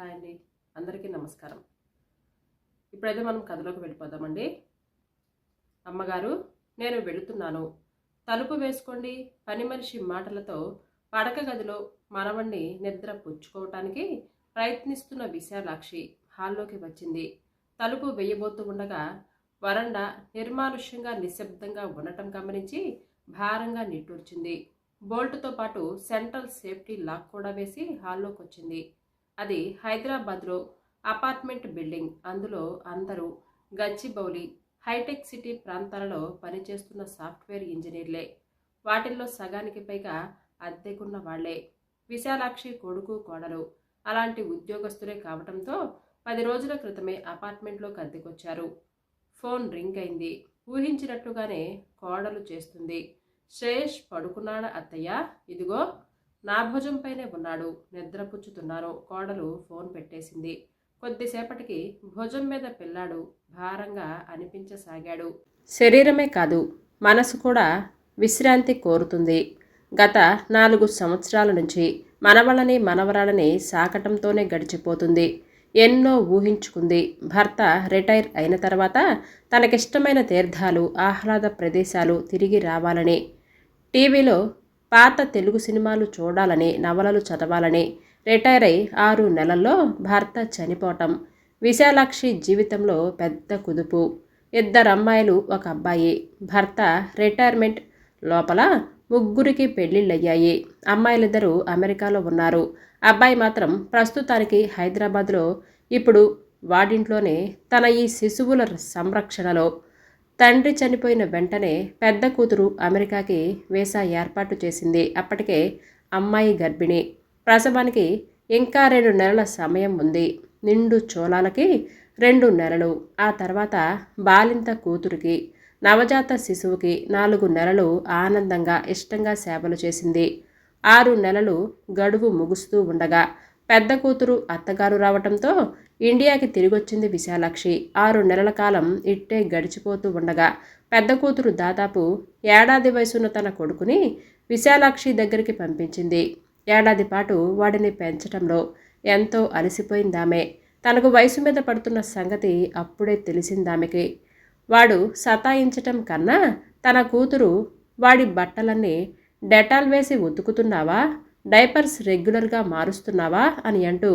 Hi అండి. అందరికీ నమస్కారం. ఇప్పుడైతే మనం కథలోకి వెళ్ళిపోదామండి. అమ్మగారు నేను వెళుతున్నాను. తలుపు వేసుకోండి. పని మనిషి మాటలతో పడక గదిలో మనవణ్ణి నిద్ర పుచ్చుకోవటానికి ప్రయత్నిస్తున్న విశాలాక్షి హాల్లోకి వచ్చింది. తలుపు వేయబోతూ ఉండగా వరండా నిర్మానుష్యంగా నిశ్శబ్దంగా ఉండటం గమనించి భారంగా నిట్టూర్చింది. బోల్ట్తో పాటు సెంట్రల్ సేఫ్టీ లాక్ కూడా వేసి హాల్లోకి వచ్చింది అది హైదరాబాద్లో అపార్ట్మెంట్ బిల్డింగ్. అందులో అందరూ గచ్చిబౌలి హైటెక్ సిటీ ప్రాంతాలలో పనిచేస్తున్న సాఫ్ట్వేర్ ఇంజనీర్లే. వాటిల్లో సగానికి పైగా అద్దెకున్న వాళ్ళే. విశాలాక్షి కొడుకు కోడలు అలాంటి ఉద్యోగస్తులే కావటంతో పది రోజుల క్రితమే అపార్ట్మెంట్లోకి అద్దెకొచ్చారు. ఫోన్ రింగ్ అయింది. ఊహించినట్లుగానే కోడలు చేస్తుంది. శ్రేష్ పడుకున్నాడా అత్తయ్య? ఇదిగో నా భుజంపైనే ఉన్నాడు. నిద్రపుచ్చుతున్నారో. కోడలు ఫోన్ పెట్టేసింది. కొద్దిసేపటికి భుజం మీద పిల్లాడు భారంగా అనిపించసాగాడు. శరీరమే కాదు మనసు కూడా విశ్రాంతి కోరుతుంది. గత నాలుగు సంవత్సరాల నుంచి మనవలని మనవరాలని సాకటంతోనే గడిచిపోతుంది. ఎన్నో ఊహించుకుంది. భర్త రిటైర్ అయిన తర్వాత తనకిష్టమైన తీర్థాలు ఆహ్లాద ప్రదేశాలు తిరిగి రావాలని. టీవీలో పాత తెలుగు సినిమాలు చూడాలని నవలలు చదవాలని రిటైర్ అయి ఆరు నెలల్లో భర్త చనిపోవటం విశాలాక్షి జీవితంలో పెద్ద కుదుపు. ఇద్దరు అమ్మాయిలు ఒక అబ్బాయి భర్త రిటైర్మెంట్ లోపల ముగ్గురికి పెళ్ళిళ్ళయ్యాయి. అమ్మాయిలిద్దరూ అమెరికాలో ఉన్నారు. అబ్బాయి మాత్రం ప్రస్తుతానికి హైదరాబాద్లో ఇప్పుడు వాడింట్లోనే తన ఈ శిశువుల సంరక్షణలో. తండ్రి చనిపోయిన వెంటనే పెద్ద కూతురు అమెరికాకి వీసా ఏర్పాటు చేసింది. అప్పటికే అమ్మాయి గర్భిణి. ప్రసవానికి ఇంకా రెండు నెలల సమయం ఉంది. నిండు చోళాలకి రెండు నెలలు. ఆ తర్వాత బాలింత కూతురికి నవజాత శిశువుకి నాలుగు నెలలు ఆనందంగా ఇష్టంగా సేవలు చేసింది. ఆరు నెలలు గడువు ముగుస్తూ ఉండగా పెద్ద కూతురు అత్తగారు రావటంతో ఇండియాకి తిరిగొచ్చింది విశాలాక్షి. ఆరు నెలల కాలం ఇట్టే గడిచిపోతూ ఉండగా పెద్ద కూతురు దాదాపు ఏడాది వయసున్న తన కొడుకుని విశాలాక్షి దగ్గరికి పంపించింది. ఏడాది పాటు వాడిని పెంచటంలో ఎంతో అలసిపోయిందామె. తనకు వయసు మీద పడుతున్న సంగతి అప్పుడే తెలిసిందామెకి. వాడు సతాయించటం కన్నా తన కూతురు వాడి బట్టలన్నీ డెటాల్ వేసి ఉతుకుతున్నావా డైపర్స్ రెగ్యులర్గా మారుస్తున్నావా అని అంటూ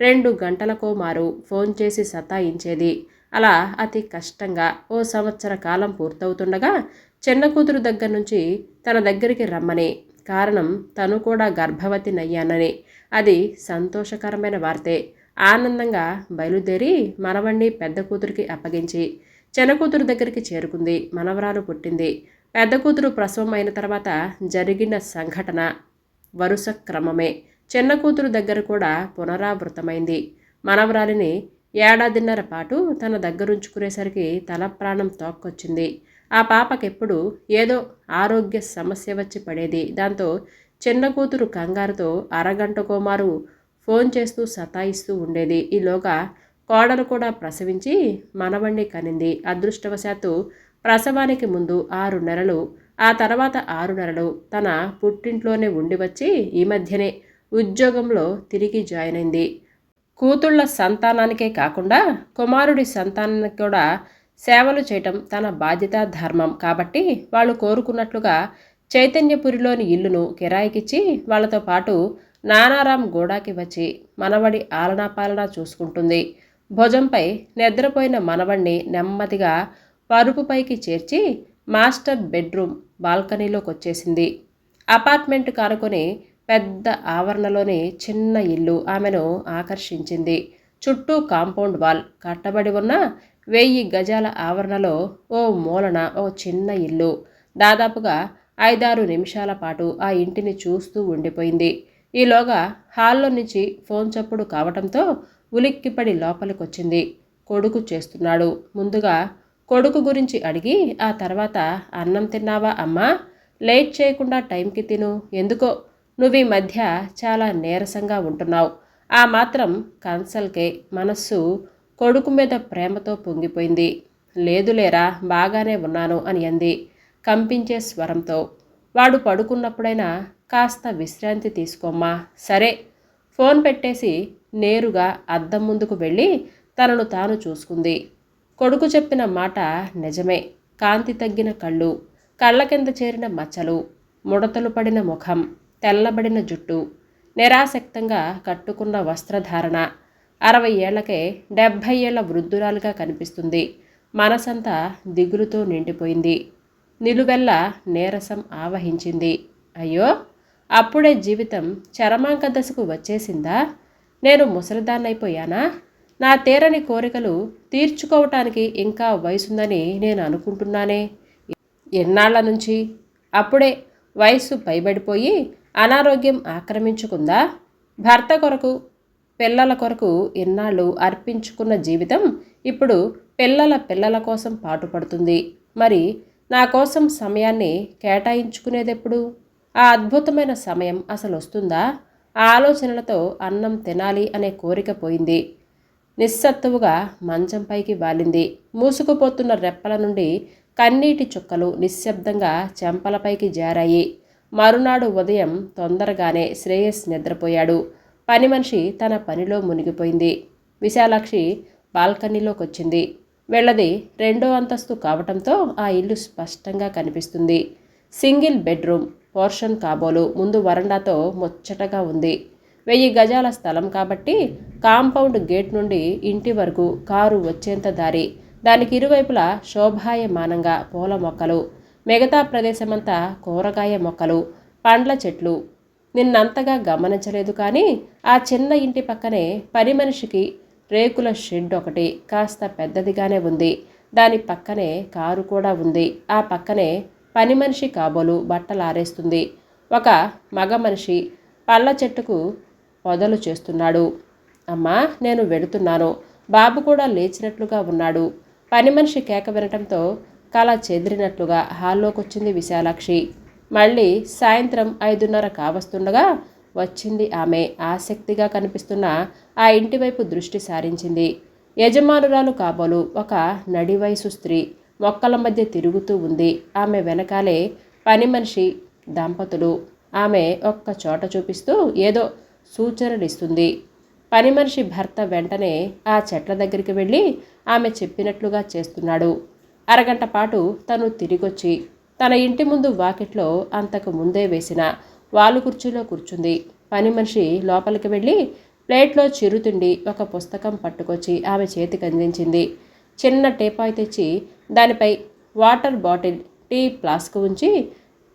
రెండు గంటలకో మారు ఫోన్ చేసి సతాయించేది. అలా అతి కష్టంగా ఓ సంవత్సర కాలం పూర్తవుతుండగా చిన్న కూతురు దగ్గర నుంచి తన దగ్గరికి రమ్మని. కారణం తను కూడా గర్భవతినయ్యానని అది సంతోషకరమైన వార్తే. ఆనందంగా బయలుదేరి మనవణ్ణి పెద్ద కూతురికి అప్పగించి చిన్న కూతురు దగ్గరికి చేరుకుంది. మనవరాలు పుట్టింది. పెద్ద కూతురు ప్రసవం అయిన తర్వాత జరిగిన సంఘటన వరుస క్రమమే. చిన్న కూతురు దగ్గర కూడా పునరావృతమైంది. మనవరాలిని ఏడాదిన్నర పాటు తన దగ్గరుంచుకునేసరికి తల ప్రాణం తోక్కొచ్చింది. ఆ పాపకెప్పుడు ఏదో ఆరోగ్య సమస్య వచ్చి పడేది. దాంతో చిన్న కూతురు కంగారుతో అరగంటకోమారు ఫోన్ చేస్తూ సతాయిస్తూ ఉండేది. ఈలోగా కోడలు కూడా ప్రసవించి మనవణ్ణి కనింది. అదృష్టవశాత్తు ప్రసవానికి ముందు ఆరు నెలలు ఆ తర్వాత ఆరు నెలలు తన పుట్టింట్లోనే ఉండి వచ్చి ఈ మధ్యనే ఉద్యోగంలో తిరిగి జాయిన్ అయింది. కూతుళ్ళ సంతానానికే కాకుండా కుమారుడి సంతానానికి కూడా సేవలు చేయటం తన బాధ్యత ధర్మం. కాబట్టి వాళ్ళు కోరుకున్నట్లుగా చైతన్యపురిలోని ఇల్లును కిరాయికిచ్చి వాళ్ళతో పాటు నానారాం గోడాకి వచ్చి మనవడి ఆలనాపాలనా చూసుకుంటుంది. భుజంపై నిద్రపోయిన మనవణ్ణి నెమ్మదిగా పరుపుపైకి చేర్చి మాస్టర్ బెడ్రూమ్ బాల్కనీలోకి వచ్చేసింది అపార్ట్మెంట్ కానుకొని పెద్ద ఆవరణలోని చిన్న ఇల్లు ఆమెను ఆకర్షించింది. చుట్టూ కాంపౌండ్ వాల్. కట్టబడి ఉన్న వెయ్యి గజాల ఆవరణలో ఓ మూలన ఓ చిన్న ఇల్లు. దాదాపుగా ఐదారు నిమిషాల పాటు ఆ ఇంటిని చూస్తూ ఉండిపోయింది. ఈలోగా హాల్లో నుంచి ఫోన్ చప్పుడు కావటంతో ఉలిక్కిపడి లోపలికొచ్చింది. కొడుకు చేస్తున్నాడు. ముందుగా కొడుకు గురించి అడిగి ఆ తర్వాత అన్నం తిన్నావా అమ్మా? లేట్ చేయకుండా టైంకి తిను. ఎందుకో నువ్వు ఈ మధ్య చాలా నీరసంగా ఉంటున్నావు. ఆ మాత్రం కన్సల్కే మనస్సు కొడుకు మీద ప్రేమతో పొంగిపోయింది. లేదులేరా బాగానే ఉన్నాను అని అంది కంపించే స్వరంతో. వాడు పడుకున్నప్పుడైనా కాస్త విశ్రాంతి తీసుకోమ్మా. సరే ఫోన్ పెట్టేసి నేరుగా అద్దం ముందుకు వెళ్ళి తనను తాను చూసుకుంది. కొడుకు చెప్పిన మాట నిజమే. కాంతి తగ్గిన కళ్ళు కళ్ళ కింద చేరిన మచ్చలు ముడతలు పడిన ముఖం. తెల్లబడిన జుట్టు నిరాసక్తంగా కట్టుకున్న వస్త్రధారణ. అరవై ఏళ్ళకే డెబ్భై ఏళ్ళ వృద్ధురాలుగా కనిపిస్తుంది. మనసంతా దిగులుతో నిండిపోయింది. నిలువెల్ల నీరసం ఆవహించింది. అయ్యో! అప్పుడే జీవితం చరమాంక దశకు వచ్చేసిందా? నేను ముసలిదాన్నైపోయానా? నా తీరని కోరికలు తీర్చుకోవటానికి ఇంకా వయసుందని నేను అనుకుంటున్నానే. ఎన్నాళ్ళ నుంచి? అప్పుడే వయస్సు పైబడిపోయి అనారోగ్యం ఆక్రమించుకుందా భర్త కొరకు పిల్లల కొరకు ఎన్నాళ్ళు అర్పించుకున్న జీవితం ఇప్పుడు పిల్లల పిల్లల కోసం పాటుపడుతుంది. మరి నా కోసం సమయాన్ని కేటాయించుకునేదెప్పుడు? ఆ అద్భుతమైన సమయం అసలు వస్తుందా? ఆ ఆలోచనలతో అన్నం తినాలి అనే కోరిక పోయింది. నిస్సత్తువుగా మంచంపైకి వాలింది. మూసుకుపోతున్న రెప్పల నుండి కన్నీటి చుక్కలు నిశ్శబ్దంగా చెంపలపైకి జారాయి. మరునాడు ఉదయం తొందరగానే శ్రేయస్ నిద్రపోయాడు. పని మనిషి తన పనిలో మునిగిపోయింది. విశాలాక్షి బాల్కనీలోకి వచ్చింది వెళ్ళది రెండో అంతస్తు కావటంతో ఆ ఇల్లు స్పష్టంగా కనిపిస్తుంది. సింగిల్ బెడ్రూమ్ పోర్షన్ కాబోలు ముందు వరండాతో ముచ్చటగా ఉంది. వెయ్యి గజాల స్థలం కాబట్టి కాంపౌండ్ గేట్ నుండి ఇంటి వరకు కారు వచ్చేంత దారి. దానికి ఇరువైపులా శోభాయమానంగా పూల మొక్కలు మిగతా ప్రదేశమంతా కూరగాయ మొక్కలు పండ్ల చెట్లు. నిన్నంతగా గమనించలేదు కానీ ఆ చిన్న ఇంటి పక్కనే పని మనిషికి రేకుల షెడ్ ఒకటి కాస్త పెద్దదిగానే ఉంది. దాని పక్కనే కారు కూడా ఉంది. ఆ పక్కనే పని మనిషి కాబోలు బట్టలు ఆరేస్తుంది ఒక మగ మనిషి పళ్ళ చెట్టుకు పొదలు చేస్తున్నాడు. అమ్మా నేను వెడుతున్నాను. బాబు కూడా లేచినట్లుగా ఉన్నాడు. పని మనిషి కేక వినటంతో కళ చెదిరినట్లుగా హాల్లోకొచ్చింది విశాలాక్షి. మళ్ళీ సాయంత్రం ఐదున్నర కావస్తుండగా వచ్చింది ఆమె. ఆసక్తిగా కనిపిస్తున్న ఆ ఇంటి వైపు దృష్టి సారించింది. యజమానురాలు కాబోలు ఒక నడి వయసు స్త్రీ. మొక్కల మధ్య తిరుగుతూ ఉంది. ఆమె వెనకాలే పని మనిషి దంపతులు. ఆమె ఒక్క చోట చూపిస్తూ ఏదో సూచనలిస్తుంది. పని మనిషి భర్త వెంటనే ఆ చెట్ల దగ్గరికి వెళ్ళి ఆమె చెప్పినట్లుగా చేస్తున్నాడు. అరగంట పాటు తను తిరిగొచ్చి తన ఇంటి ముందు వాకిట్లో అంతకు ముందే వేసిన వాలు కుర్చీలో కూర్చుంది. పని మనిషి లోపలికి వెళ్ళి ప్లేట్లో చిరుతిండి ఒక పుస్తకం పట్టుకొచ్చి ఆమె చేతికి అందించింది. చిన్న టేపాయి తెచ్చి దానిపై వాటర్ బాటిల్ టీ ఫ్లాస్క్ ఉంచి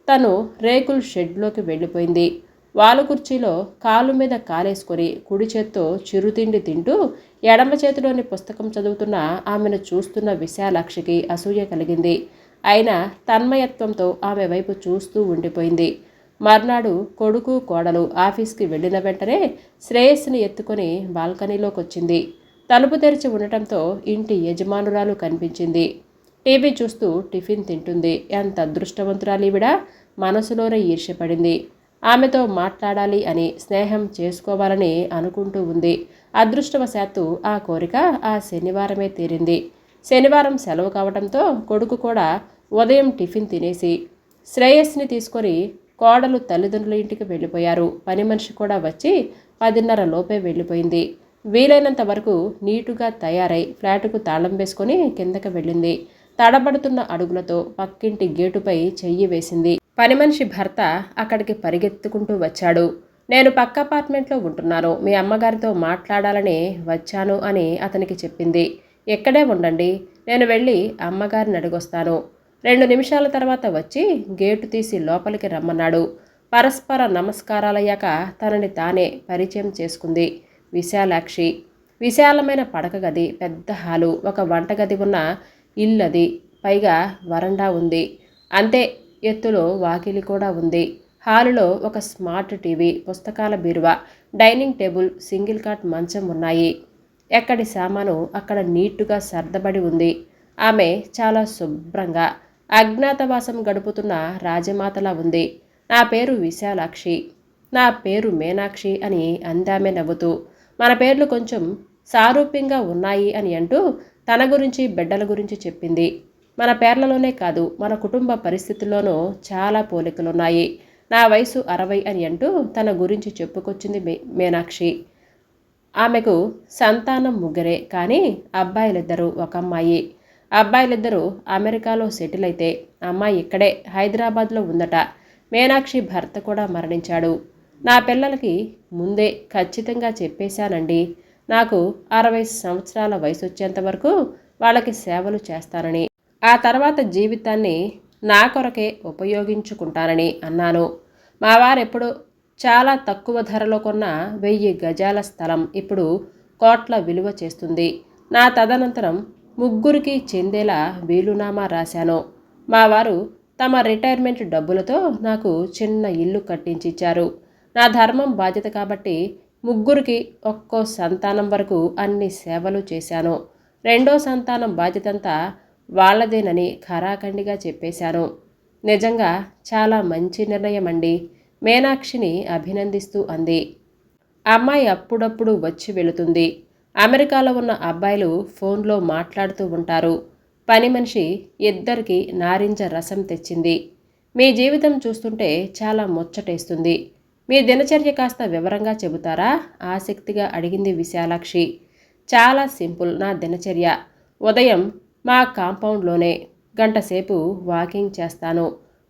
తను రేకుల్ షెడ్లోకి వెళ్ళిపోయింది. వాలు కుర్చీలో కాలు మీద కాలేసుకొని కుడి చేత్తో చిరుతిండి తింటూ ఎడమ చేతిలోని పుస్తకం చదువుతున్న ఆమెను చూస్తున్న విశాలాక్షికి అసూయ కలిగింది. అయినా తన్మయత్వంతో ఆమె వైపు చూస్తూ ఉండిపోయింది. మర్నాడు కొడుకు కోడలు ఆఫీస్కి వెళ్ళిన వెంటనే శ్రేయస్సుని ఎత్తుకొని బాల్కనీలోకి వచ్చింది తలుపు తెరిచి ఉండటంతో ఇంటి యజమానురాలు కనిపించింది. టీవీ చూస్తూ టిఫిన్ తింటుంది. ఎంత అదృష్టవంతురాలీవిడ! మనసులోనే ఈర్ష్యపడింది. ఆమెతో మాట్లాడాలి అని స్నేహం చేసుకోవాలని అనుకుంటూ ఉంది. అదృష్టవశాత్తు ఆ కోరిక ఆ శనివారమే తీరింది. శనివారం సెలవు కావడంతో కొడుకు కూడా ఉదయం టిఫిన్ తినేసి శ్రేయస్ని తీసుకొని కోడలు తల్లిదండ్రుల ఇంటికి వెళ్ళిపోయారు. పని మనిషి కూడా వచ్చి పదిన్నర లోపే వెళ్ళిపోయింది. వీలైనంత వరకు నీటుగా తయారై ఫ్లాటుకు తాళం వేసుకొని కిందకి వెళ్ళింది. తడబడుతున్న అడుగులతో పక్కింటి గేటుపై చెయ్యి వేసింది. పని మనిషి భర్త అక్కడికి పరిగెత్తుకుంటూ వచ్చాడు. నేను పక్క అపార్ట్మెంట్లో ఉంటున్నాను. మీ అమ్మగారితో మాట్లాడాలని వచ్చాను అని అతనికి చెప్పింది. ఎక్కడే ఉండండి. నేను వెళ్ళి అమ్మగారిని అడిగొస్తాను. రెండు నిమిషాల తర్వాత వచ్చి గేటు తీసి లోపలికి రమ్మన్నాడు. పరస్పర నమస్కారాలయ్యాక తనని తానే పరిచయం చేసుకుంది. విశాలాక్షి. విశాలమైన పడక గది పెద్ద హాలు ఒక వంటగది ఉన్న ఇల్లది. పైగా వరండా ఉంది. అంతే ఎత్తులో వాకిలి కూడా ఉంది. హాలులో ఒక స్మార్ట్ టీవీ పుస్తకాల బీరువా డైనింగ్ టేబుల్ సింగిల్ కాట్ మంచం ఉన్నాయి. ఎక్కడి సామాను అక్కడ నీటుగా సర్దబడి ఉంది. ఆమె చాలా శుభ్రంగా అజ్ఞాతవాసం గడుపుతున్న రాజమాతలా ఉంది. నా పేరు విశాలాక్షి. నా పేరు మీనాక్షి అని అందామె నవ్వుతూ మన పేర్లు కొంచెం సారూప్యంగా ఉన్నాయి అని అంటూ తన గురించి బిడ్డల గురించి చెప్పింది. మన పేర్లలోనే కాదు మన కుటుంబ పరిస్థితుల్లోనూ చాలా పోలికలున్నాయి. నా వయసు అరవై అని అంటూ తన గురించి చెప్పుకొచ్చింది మే మీనాక్షి. ఆమెకు సంతానం ముగ్గురే కానీ అబ్బాయిలిద్దరూ ఒక అమ్మాయి. అబ్బాయిలిద్దరూ అమెరికాలో సెటిల్ అయితే అమ్మాయి ఇక్కడే హైదరాబాద్లో ఉందట. మీనాక్షి భర్త కూడా మరణించాడు. నా పిల్లలకి ముందే ఖచ్చితంగా చెప్పేశానండి. నాకు అరవై సంవత్సరాల వయసు వచ్చేంత వరకు వాళ్ళకి సేవలు చేస్తానని. ఆ తర్వాత జీవితాన్ని నా కొరకే ఉపయోగించుకుంటానని అన్నాను. మా వారెప్పుడు చాలా తక్కువ ధరలో కొన్న వెయ్యి గజాల స్థలం ఇప్పుడు కోట్ల విలువ చేస్తుంది. నా తదనంతరం ముగ్గురికి చెందేలా వీలునామా రాశాను. మా వారు తమ రిటైర్మెంట్ డబ్బులతో నాకు చిన్న ఇల్లు కట్టించిచ్చారు. నా ధర్మం బాధ్యత కాబట్టి ముగ్గురికి ఒక్కో సంతానం వరకు అన్ని సేవలు చేశాను. రెండో సంతానం బాధ్యతంతా వాళ్ళదేనని ఖరాఖండిగా చెప్పేశాను. నిజంగా చాలా మంచి నిర్ణయం అండి మీనాక్షిని అభినందిస్తూ అంది. అమ్మాయి అప్పుడప్పుడు వచ్చి వెళుతుంది. అమెరికాలో ఉన్న అబ్బాయిలు ఫోన్లో మాట్లాడుతూ ఉంటారు. పని మనిషి ఇద్దరికి నారింజ రసం తెచ్చింది. మీ జీవితం చూస్తుంటే చాలా ముచ్చటేస్తుంది. మీ దినచర్య కాస్త వివరంగా చెబుతారా? ఆసక్తిగా అడిగింది విశాలాక్షి. చాలా సింపుల్ నా దినచర్య. ఉదయం మా కాంపౌండ్లోనే గంటసేపు వాకింగ్ చేస్తాను.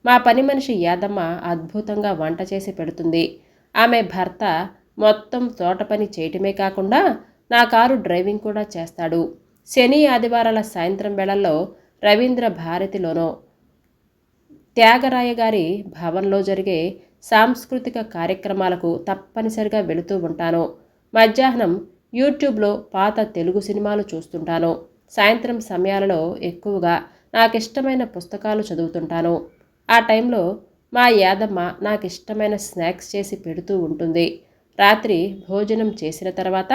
మా పని మనిషి యాదమ్మ అద్భుతంగా వంట చేసి పెడుతుంది. ఆమె భర్త మొత్తం తోట పని చేయటమే కాకుండా నా కారు డ్రైవింగ్ కూడా చేస్తాడు. శని ఆదివారాల సాయంత్రం వేళల్లో రవీంద్ర భారతిలోనో త్యాగరాయ గారి భవన్లో జరిగే సాంస్కృతిక కార్యక్రమాలకు తప్పనిసరిగా వెళుతూ ఉంటాను. మధ్యాహ్నం యూట్యూబ్లో పాత తెలుగు సినిమాలు చూస్తుంటాను. సాయంత్రం సమయాలలో ఎక్కువగా నాకు ఇష్టమైన పుస్తకాలు చదువుతుంటాను. ఆ టైంలో మా యాదమ్మ నాకు ఇష్టమైన స్నాక్స్ చేసి పెడుతూ ఉంటుంది. రాత్రి భోజనం చేసిన తర్వాత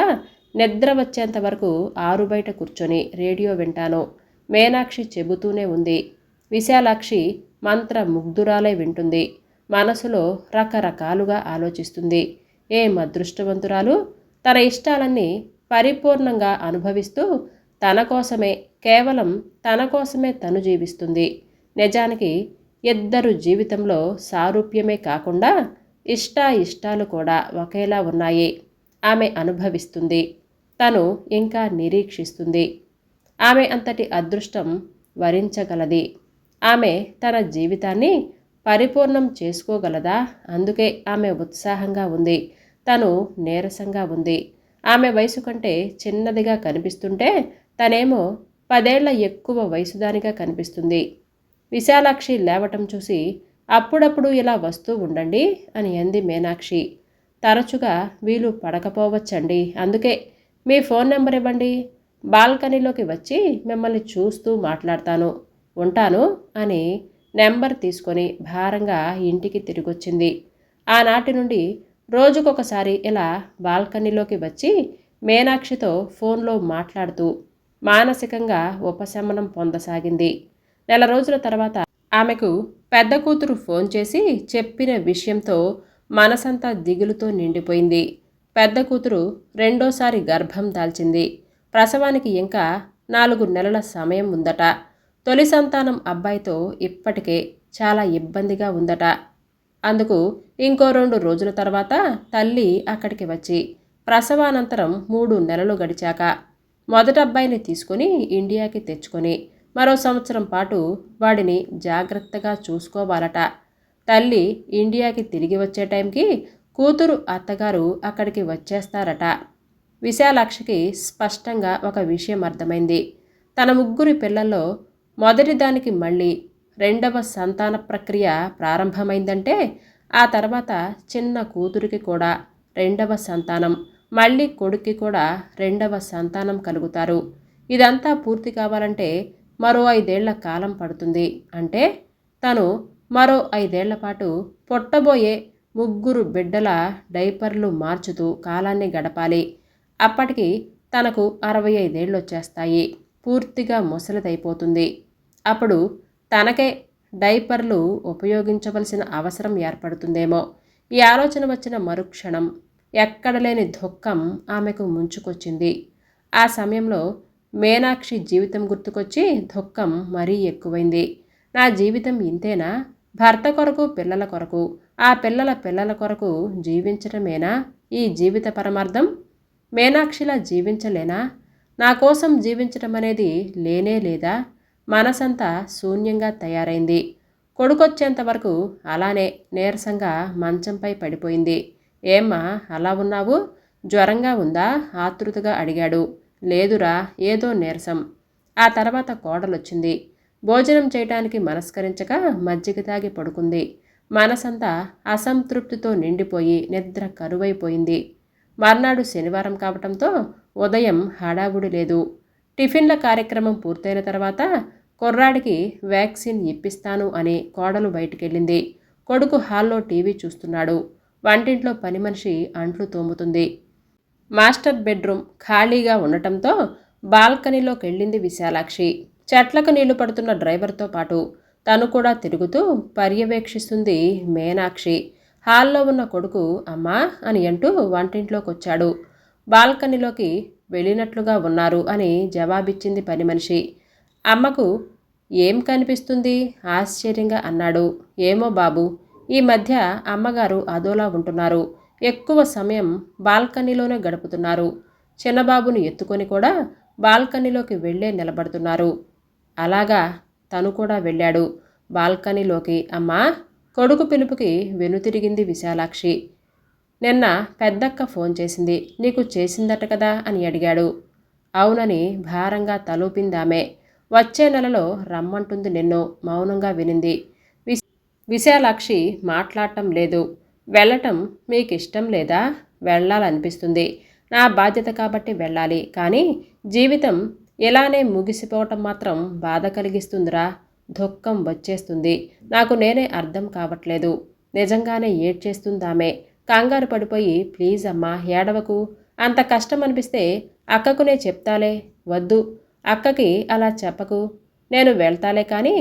నిద్ర వచ్చేంత వరకు ఆరు బయట కూర్చొని రేడియో వింటాను. మేనాక్షి చెబుతూనే ఉంది. విశాలాక్షి మంత్ర ముగ్ధురాలే వింటుంది. మనసులో రకరకాలుగా ఆలోచిస్తుంది. ఏం అదృష్టవంతురాలు? తన ఇష్టాలన్నీ పరిపూర్ణంగా అనుభవిస్తూ తన కోసమే కేవలం తన కోసమే తను జీవిస్తుంది. నిజానికి ఇద్దరు జీవితంలో సారూప్యమే కాకుండా ఇష్ట ఇష్టాలు కూడా ఒకేలా ఉన్నాయి. ఆమె అనుభవిస్తుంది. తను ఇంకా నిరీక్షిస్తుంది. ఆమె అంతటి అదృష్టం వరించగలది. ఆమె తన జీవితాన్ని పరిపూర్ణం చేసుకోగలదా? అందుకే ఆమె ఉత్సాహంగా ఉంది. తను నీరసంగా ఉంది. ఆమె వయసు కంటే చిన్నదిగా కనిపిస్తుంటే తనేమో పదేళ్ళ ఎక్కువ వయసుదానిగా కనిపిస్తుంది. విశాలాక్షి లేవటం చూసి అప్పుడప్పుడు ఇలా వస్తూ ఉండండి అని అంది మీనాక్షి. తరచుగా వీలు పడకపోవచ్చండి. అందుకే మీ ఫోన్ నెంబర్ ఇవ్వండి. బాల్కనీలోకి వచ్చి మిమ్మల్ని చూస్తూ మాట్లాడతాను. ఉంటాను అని నెంబర్ తీసుకొని భారంగా ఇంటికి తిరిగొచ్చింది. ఆనాటి నుండి రోజుకొకసారి ఇలా బాల్కనీలోకి వచ్చి మీనాక్షితో ఫోన్లో మాట్లాడుతూ మానసికంగా ఉపశమనం పొందసాగింది. నెల రోజుల తర్వాత ఆమెకు పెద్ద కూతురు ఫోన్ చేసి చెప్పిన విషయంతో మనసంతా దిగులుతో నిండిపోయింది. పెద్ద కూతురు రెండోసారి గర్భం దాల్చింది. ప్రసవానికి ఇంకా నాలుగు నెలల సమయం ఉందట. తొలి సంతానం అబ్బాయితో ఇప్పటికే చాలా ఇబ్బందిగా ఉందట. అందుకు ఇంకో రెండు రోజుల తర్వాత తల్లి అక్కడికి వచ్చి ప్రసవానంతరం మూడు నెలలు గడిచాక మొదటి అబ్బాయిని తీసుకొని ఇండియాకి తెచ్చుకొని మరో సంవత్సరం పాటు వాడిని జాగ్రత్తగా చూసుకోవాలట. తల్లి ఇండియాకి తిరిగి వచ్చే టైంకి కూతురు అత్తగారు అక్కడికి వచ్చేస్తారట. విశాలక్షకి స్పష్టంగా ఒక విషయం అర్థమైంది. తన ముగ్గురి పిల్లల్లో మొదటి దానికి మళ్ళీ రెండవ సంతాన ప్రక్రియ ప్రారంభమైందంటే ఆ తర్వాత చిన్న కూతురికి కూడా రెండవ సంతానం. మళ్ళీ కొడుక్కి కూడా రెండవ సంతానం కలుగుతారు. ఇదంతా పూర్తి కావాలంటే మరో ఐదేళ్ళ కాలం పడుతుంది. అంటే తను మరో ఐదేళ్ళ పాటు పొట్టబోయే ముగ్గురు బిడ్డల డైపర్లు మార్చుతూ కాలాన్ని గడపాలి. అప్పటికి తనకు అరవై ఐదేళ్ళు వచ్చేస్తాయి. పూర్తిగా ముసలిదైపోతుంది. అప్పుడు తనకే డైపర్లు ఉపయోగించవలసిన అవసరం ఏర్పడుతుందేమో. ఈ ఆలోచన వచ్చిన మరుక్షణం ఎక్కడలేని దుఃఖం ఆమెకు ముంచుకొచ్చింది. ఆ సమయంలో మీనాక్షి జీవితం గుర్తుకొచ్చి దుఃఖం మరీ ఎక్కువైంది. నా జీవితం ఇంతేనా? భర్త కొరకు పిల్లల కొరకు. ఆ పిల్లల పిల్లల కొరకు జీవించటమేనా? ఈ జీవిత పరమార్థం? మీనాక్షిలా జీవించలేనా? నా కోసం జీవించటం అనేది లేనే లేదా? మనసంతా శూన్యంగా తయారైంది. కొడుకొచ్చేంత వరకు అలానే నీరసంగా మంచంపై పడిపోయింది. ఏమ్మా అలా ఉన్నావు? జ్వరంగా ఉందా? ఆతృతగా అడిగాడు. లేదురా ఏదో నీరసం. ఆ తర్వాత కోడలొచ్చింది. భోజనం చేయటానికి మనస్కరించక మజ్జిగ తాగి పడుకుంది. మనసంతా అసంతృప్తితో నిండిపోయి నిద్ర కరువైపోయింది. మర్నాడు శనివారం కావటంతో ఉదయం హడావుడి లేదు. టిఫిన్ల కార్యక్రమం పూర్తయిన తర్వాత కుర్రాడికి వ్యాక్సిన్ ఇప్పిస్తాను అని కోడలు బయటికెళ్ళింది. కొడుకు హాల్లో టీవీ చూస్తున్నాడు. వంటింట్లో పని మనిషి అంట్లు తోముతుంది. మాస్టర్ బెడ్రూమ్ ఖాళీగా ఉండటంతో బాల్కనీలోకి వెళ్ళింది విశాలాక్షి. చెట్లకు నీళ్ళు పడుతున్న డ్రైవర్తో పాటు తను కూడా తిరుగుతూ పర్యవేక్షిస్తుంది మేనాక్షి. హాల్లో ఉన్న కొడుకు అమ్మా అని అంటూ వంటింట్లోకి వచ్చాడు బాల్కనీలోకి వెళ్ళినట్లుగా ఉన్నారు అని జవాబిచ్చింది పని మనిషి. అమ్మకు ఏం కనిపిస్తుంది? ఆశ్చర్యంగా అన్నాడు. ఏమో బాబు ఈ మధ్య అమ్మగారు అదోలా ఉంటున్నారు. ఎక్కువ సమయం బాల్కనీలోనే గడుపుతున్నారు. చిన్నబాబును ఎత్తుకొని కూడా బాల్కనీలోకి వెళ్ళే నిలబడుతున్నారు. అలాగా తను కూడా వెళ్ళాడు. బాల్కనీలోకి అమ్మా! కొడుకు పిలుపుకి వెనుతిరిగింది విశాలాక్షి. నిన్న పెద్దక్క ఫోన్ చేసింది. నీకు చేసిందట కదా అని అడిగాడు. అవునని భారంగా తలూపిందామే. వచ్చే నెలలో రమ్మంటుంది నిన్ను మౌనంగా వినింది. విశాలాక్షి మాట్లాడటం లేదు. వెళ్ళటం మీకు ఇష్టం లేదా? వెళ్ళాలనిపిస్తుంది. నా బాధ్యత కాబట్టి వెళ్ళాలి. కానీ జీవితం ఇలానే ముగిసిపోవటం మాత్రం బాధ కలిగిస్తుందిరా. దుఃఖం వచ్చేస్తుంది. నాకు నేనే అర్థం కావట్లేదు. నిజంగానే ఏడ్చేస్తుందామే. కంగారు పడిపోయి ప్లీజ్ అమ్మా ఏడవకు. అంత కష్టం అనిపిస్తే అక్కకునే చెప్తాలే. వద్దు. అక్కకి అలా చెప్పకు. నేను వెళ్తాలే కానీ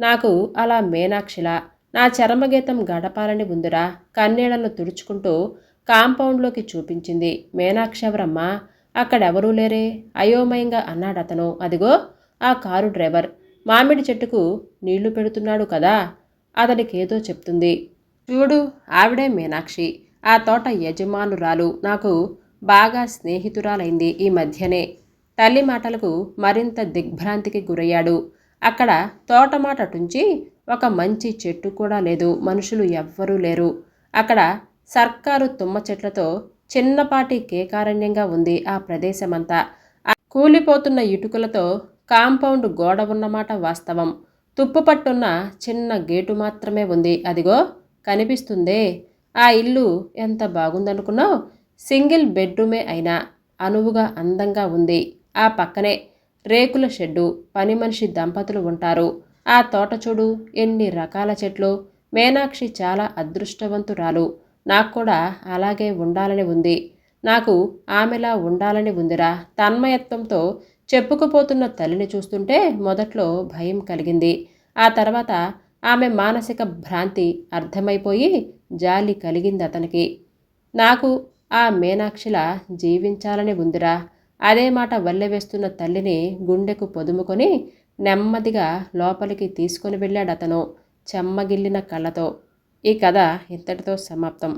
నాకు అలా మీనాక్షిలా. నా చరమగీతం గడపాలని ఉందిరా. కన్నీళ్ళను తుడుచుకుంటూ కాంపౌండ్లోకి చూపించింది మీనాక్షవరమ్మ. అక్కడెవరూ లేరే. అయోమయంగా అన్నాడతను. అదిగో ఆ కారు డ్రైవర్. మామిడి చెట్టుకు నీళ్ళు పెడుతున్నాడు కదా? అతనికేదో చెప్తుంది. చూడు ఆవిడే మీనాక్షి. ఆ తోట యజమానురాలు. నాకు బాగా స్నేహితురాలైంది ఈ మధ్యనే. తల్లి మాటలకు మరింత దిగ్భ్రాంతికి గురయ్యాడు. అక్కడ తోటమాట టుంచి ఒక మంచి చెట్టు కూడా లేదు. మనుషులు ఎవ్వరూ లేరు. అక్కడ సర్కారు తుమ్మ చెట్లతో చిన్నపాటి కేకారణ్యంగా ఉంది ఆ ప్రదేశమంతా. కూలిపోతున్న ఇటుకలతో కాంపౌండ్ గోడ ఉన్నమాట వాస్తవం. తుప్పుపట్టున్న చిన్న గేటు మాత్రమే ఉంది. అదిగో కనిపిస్తుందే. ఆ ఇల్లు ఎంత బాగుందనుకున్నావు? సింగిల్ బెడ్రూమే అయినా అనువుగా అందంగా ఉంది. ఆ పక్కనే రేకుల షెడ్డు. పని మనిషి దంపతులు ఉంటారు. ఆ తోట చూడు ఎన్ని రకాల చెట్లు. మీనాక్షి చాలా అదృష్టవంతురాలు. నాకు కూడా అలాగే ఉండాలని ఉంది. నాకు ఆమెలా ఉండాలని ఉందిరా. తన్మయత్వంతో చెప్పుకుపోతున్న తల్లిని చూస్తుంటే మొదట్లో భయం కలిగింది. ఆ తర్వాత ఆమె మానసిక భ్రాంతి అర్థమైపోయి జాలి కలిగింది అతనికి. నాకు ఆ మీనాక్షిలా జీవించాలని ఉందిరా. అదే మాట వల్లెవేస్తున్న తల్లిని గుండెకు పొదుముకొని నెమ్మదిగా లోపలికి తీసుకొని వెళ్ళాడు అతను చెమ్మగిల్లిన కళ్ళతో. ఈ కథ ఇంతటితో సమాప్తం.